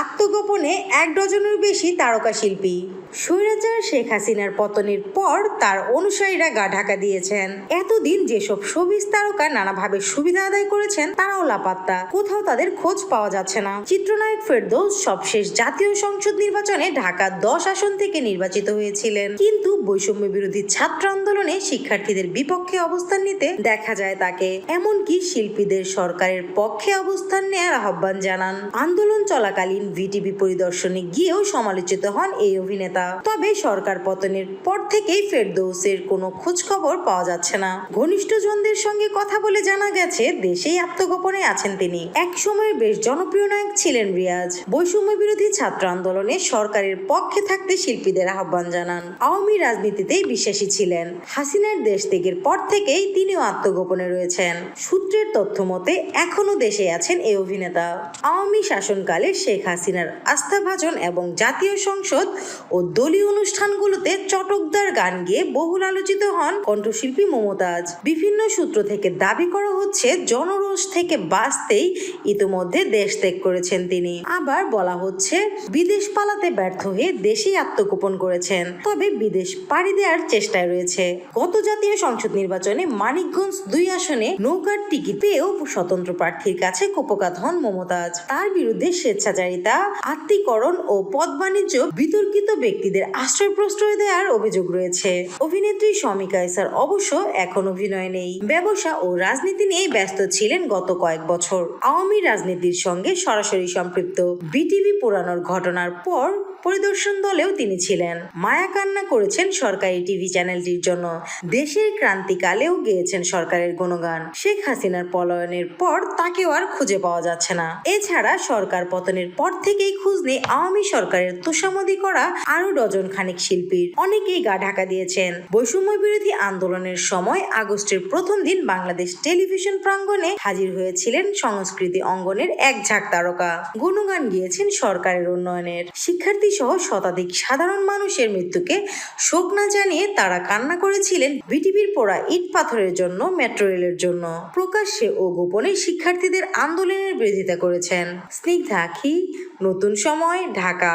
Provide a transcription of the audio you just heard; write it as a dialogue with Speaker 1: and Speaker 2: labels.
Speaker 1: আত্মগোপনে এক ডজনের বেশি তারকা শিল্পী। স্বৈরাচার শেখ হাসিনার পতনের পর তার অনুসারীরা গা ঢাকা দিয়েছেন। এতদিন যেসব শোবিজ তারকা নানাভাবে সুবিধা আদায় করেছেন, তারাও লাপাত্তা। কোথাও তাদের খোঁজ পাওয়া যাচ্ছে না। চিত্রনায়ক ফেরদৌস সবশেষ জাতীয় সংসদ নির্বাচনে ঢাকা দশ আসন থেকে নির্বাচিত হয়েছিলেন। কিন্তু বৈষম্য বিরোধী ছাত্র আন্দোলনে শিক্ষার্থীদের বিপক্ষে অবস্থান নিতে দেখা যায় তাকে। এমনকি শিল্পীদের সরকারের পক্ষে অবস্থান নেয়ার আহ্বান জানান। আন্দোলন চলাকালীন ভিটিভি পরিদর্শনে গিয়েও সমালোচিত হন এই অভিনেতা। তবে সরকার পতনের পর থেকেই ফেরদৌসের কোনো খোঁজ খবর পাওয়া যাচ্ছে না। ঘনিষ্ঠজনদের সঙ্গে কথা বলে জানা গেছে, দেশেই আত্মগোপনে আছেন তিনি। এক সময়ের বেশ জনপ্রিয় নায়ক ছিলেন রিয়াজ। বৈষম্য বিরোধী ছাত্র আন্দোলনে সরকারের পক্ষে থাকতে শিল্পীদের আহ্বান জানান। আওয়ামী রাজনীতিতেই বিশ্বাসী ছিলেন। হাসিনার দেশ ত্যাগের পর থেকেই তিনিও আত্মগোপনে রয়েছেন। সূত্রের তথ্য মতে এখনও দেশে আছেন এই অভিনেতা। আওয়ামী শাসনকালে শেখ হাসিনার আস্থাভাজন এবং জাতীয় সংসদ ও দলীয় অনুষ্ঠানগুলোতে চটকদার গান গেয়ে বহুল আলোচিত হন কণ্ঠশিল্পী মমতাজ। বিভিন্ন সূত্র থেকে দাবি করা হচ্ছে, জনরোষ থেকে বাঁচতেই ইতোমধ্যে দেশ ত্যাগ করেছেন তিনি। আবার বলা হচ্ছে, বিদেশ পালাতে ব্যর্থ হয়ে দেশেই আত্মগোপন করেছেন, তবে বিদেশ পাড়ি দেওয়ার চেষ্টায় রয়েছে। গত জাতীয় সংসদ নির্বাচনে মানিকগঞ্জ দুই আসনে নৌকার টিকিট পেয়েও স্বতন্ত্র প্রার্থীর কাছে কোপকাত হন মমতাজ। তার বিরুদ্ধে স্বেচ্ছাচারিতা, আত্মীকরণ ও পদ বাণিজ্য বিতর্কিত ব্যক্তিদের আশ্রয় প্রশ্রয় দেওয়ার অভিযোগ রয়েছে। অভিনেত্রী শমিকা ইসার অবশ্য এখন অভিনয় নেই। ব্যবসা ও রাজনীতি নিয়ে ব্যস্ত ছিলেন গত কয়েক বছর। আওয়ামী রাজনীতির সঙ্গে সরাসরি সম্পৃক্ত। বিটিভি পোড়ানোর ঘটনার পর পরিদর্শন দলেও তিনি ছিলেন। মায়া কান্না করেছেন সরকারি টিভি চ্যানেলটির জন্য। দেশের ক্রান্তিকালেও গেয়েছেন সরকারের গুণগান। শেখ হাসিনার পলায়নের পর তাকেও আর খুঁজে পাওয়া যাচ্ছে না। এছাড়া সরকার পতনের পর থেকেই খোঁজ নেই আওয়ামী সরকারের তোষামদি করা আরও ডজন খানিক শিল্পীর অনেকেই গা ঢাকা দিয়েছেন। বৈষম্য বিরোধী আন্দোলনের সময় আগস্টের প্রথম দিন বাংলাদেশ টেলিভিশন প্রাঙ্গণে হাজির হয়েছিলেন সংস্কৃতি অঙ্গনের এক ঝাঁক তারকা। গুণগান গিয়েছেন সরকারের উন্নয়নের। শিক্ষার্থী সহ শতাধিক সাধারণ মানুষের মৃত্যুকে শোক না জানিয়ে তারা কান্না করেছিলেন বিটিভির পড়া ইট পাথরের জন্য, মেট্রো রেলের জন্য। প্রকাশ্যে ও গোপনে শিক্ষার্থীদের আন্দোলনের বিরোধিতা করেছেন। স্নিগ্ধা আখি, নতুন সময়, ঢাকা।